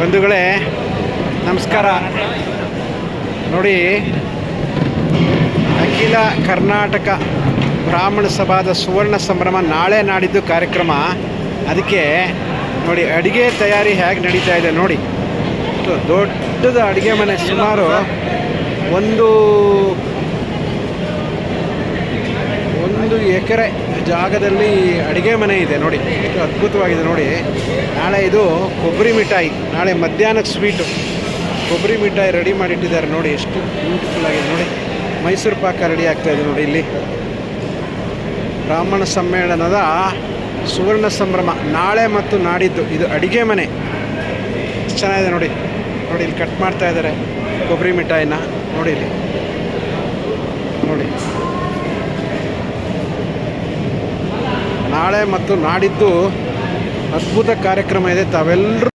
ಬಂಧುಗಳೇ, ನಮಸ್ಕಾರ. ನೋಡಿ, ಅಖಿಲ ಕರ್ನಾಟಕ ಬ್ರಾಹ್ಮಣ ಸಭಾದ ಸುವರ್ಣ ಸಂಭ್ರಮ ನಾಳೆ ನಾಡಿದ್ದು ಕಾರ್ಯಕ್ರಮ. ಅದಕ್ಕೆ, ನೋಡಿ, ಅಡುಗೆ ತಯಾರಿ ಹೇಗೆ ನಡೀತಾ ಇದೆ ನೋಡಿ. ದೊಡ್ಡದ ಅಡುಗೆ ಮನೆ ಸುಮಾರು ಒಂದು ಒಂದು ಎಕರೆ ಜಾಗದಲ್ಲಿ ಅಡುಗೆ ಮನೆ ಇದೆ ನೋಡಿ. ಎಷ್ಟು ಅದ್ಭುತವಾಗಿದೆ ನೋಡಿ. ನಾಳೆ ಇದು ಕೊಬ್ಬರಿ ಮಿಠಾಯಿ, ನಾಳೆ ಮಧ್ಯಾಹ್ನಕ್ಕೆ ಸ್ವೀಟು. ಕೊಬ್ಬರಿ ಮಿಠಾಯಿ ರೆಡಿ ಮಾಡಿಟ್ಟಿದ್ದಾರೆ ನೋಡಿ. ಎಷ್ಟು ಬ್ಯೂಟಿಫುಲ್ ಆಗಿದೆ ನೋಡಿ. ಮೈಸೂರು ಪಾಕ ರೆಡಿ ಆಗ್ತಾ ಇದೆ ನೋಡಿ ಇಲ್ಲಿ. ಬ್ರಾಹ್ಮಣ ಸಮ್ಮೇಳನದ ಸುವರ್ಣ ಸಂಭ್ರಮ, ನಾಳೆ ಮತ್ತು ನಾಡಿದ್ದು. ಇದು ಅಡುಗೆ ಮನೆ. ಚೆನ್ನಾಗಿದೆ ನೋಡಿ. ನೋಡಿ, ಇಲ್ಲಿ ಕಟ್ ಮಾಡ್ತಾ ಇದ್ದಾರೆ ಕೊಬ್ಬರಿ ಮಿಠಾಯಿನ. ನೋಡಿ ಇಲ್ಲಿ ನೋಡಿ ನಾಳೆ ಮತ್ತು ನಾಡಿದ್ದು ಅದ್ಭುತ ಕಾರ್ಯಕ್ರಮ ಇದೆ. ತಾವೆಲ್ಲರೂ